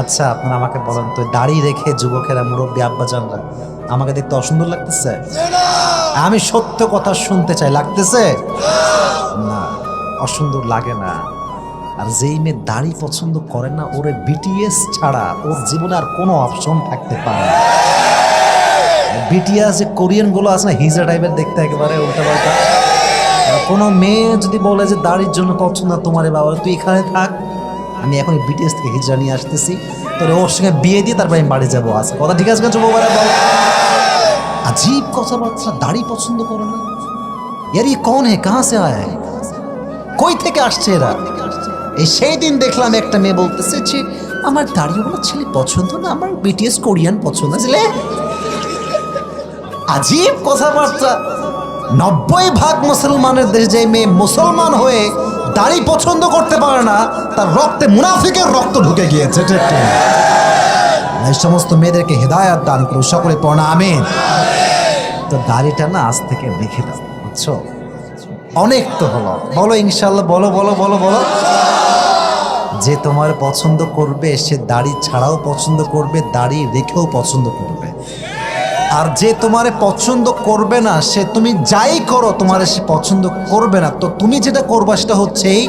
আচ্ছা আপনারা আমাকে বলেন তো, দাড়ি রেখে যুবকেরা, মুরব্বী আব্বাজানরা, আমাকে দেখতে অসুন্দর লাগতেছে? আমি সত্য কথা শুনতে চাই, লাগতেছে? না, অসুন্দর লাগে না। আর যেই মেয়ে দাড়ি পছন্দ করে না, ওরে বিটিএস ছাড়া ওর জীবনে আর কোনো অপশন থাকতে পারে না। বিটিএস যে কোরিয়ানগুলো আছে না হিজা টাইপের দেখতে একেবারে উল্টা পাল্টা কোনো মেয়ে যদি বলে যে দাড়ির জন্য পছন্দ তোমার বাবা তুই এখানে থাক। আমি এখন বিটিএস থেকে হিজরা নিয়ে আসতেছি। তোর ওর সঙ্গে বিয়ে দিয়ে তারপরে আমি বাড়ি যাব আজ কথা ঠিক আছে যুবকরা বল। আজীব কথাবার্তা, দাড়ি পছন্দ করে না। ইয়ার ই কন হে, কাহা সে আয় কই থেকে আসছে এরা? এই সেই দিন দেখলাম একটা মেয়ে বলতেছে যে, আমার দাড়িওয়ালা ছেলে পছন্দ না, আমার বিটিএস কোরিয়ান পছন্দ ছেলে আজীব কথাবার্তা। নব্বই ভাগ মুসলমানের দেশ যে মেয়ে মুসলমান হয়ে দাড়ি পছন্দ করতে পারে না, তার রক্তে মুনাফিকের রক্ত ঢুকে গিয়েছে, ঠিক এই সমস্ত মেয়েদেরকে হেদায়াত দান করুন, সকলে পড়া আমিন। তো দাড়িটা না আজ থেকে রেখে দাও বুঝছ? অনেক তো হলো। বলো ইনশাল্লাহ বলো বলো বলো বলো। যে তোমার পছন্দ করবে, সে দাড়ি ছাড়াও পছন্দ করবে, দাড়ি রেখেও পছন্দ করবে। আর যে তোমারে পছন্দ করবে না, সে তুমি যাই করো, তোমার সে পছন্দ করবে না। তো তুমি যেটা করবা সেটা হচ্ছেই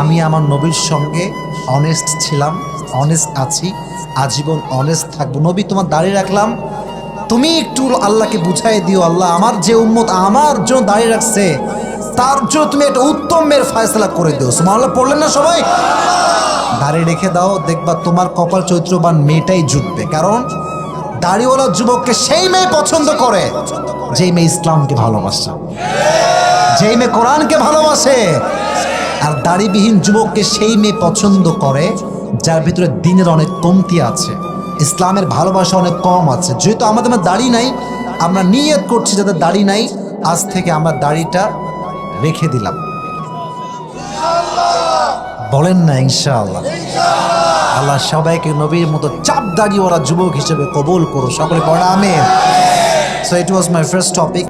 আমি আমার নবীর সঙ্গে অনেস্ট ছিলাম অনেস্ট আছি, আজীবন অনেস্ট থাকব। নবী, তোমার দাঁড়িয়ে রাখলাম। তুমি একটু আল্লাহকে বুঝাই দিও, আল্লাহ আমার যে উম্মত আমার জন্য দাঁড়িয়ে রাখছে, তার জন্য তুমি একটা উত্তম মেয়ের ফায়সলা করে দিও। সুমাল্লাহ পড়লেন না সবাই? দাঁড়িয়ে রেখে দাও, দেখবা তোমার কপাল চৈত্রবান মেয়েটাই জুটবে। কারণ দাড়িওয়ালা যুবককে সেই মেয়ে পছন্দ করে। যেই মেয়ে ইসলামকে ভালোবাসে। যেই মেয়ে কোরআনকে ভালোবাসে। আর দাড়িবিহীন যুবককে সেই মেয়ে পছন্দ করে, যার ভিতরে দিনের অনেক কমতি আছে। ইসলামের ভালোবাসা অনেক কম আছে। যেহেতু আমাদের দাড়ি নাই, আমরা নিয়ত করছি যাদের দাড়ি নাই, আজ থেকে আমরা দাড়িটা রেখে দিলাম। বলেন না ইনশাআল্লাহ। আল্লাহ সবাইকে নবীর মতো চাপ দাঁড়িয়ে ওরা যুবক হিসেবে কবুল করো সকলে পড়া আমি so it was my first topic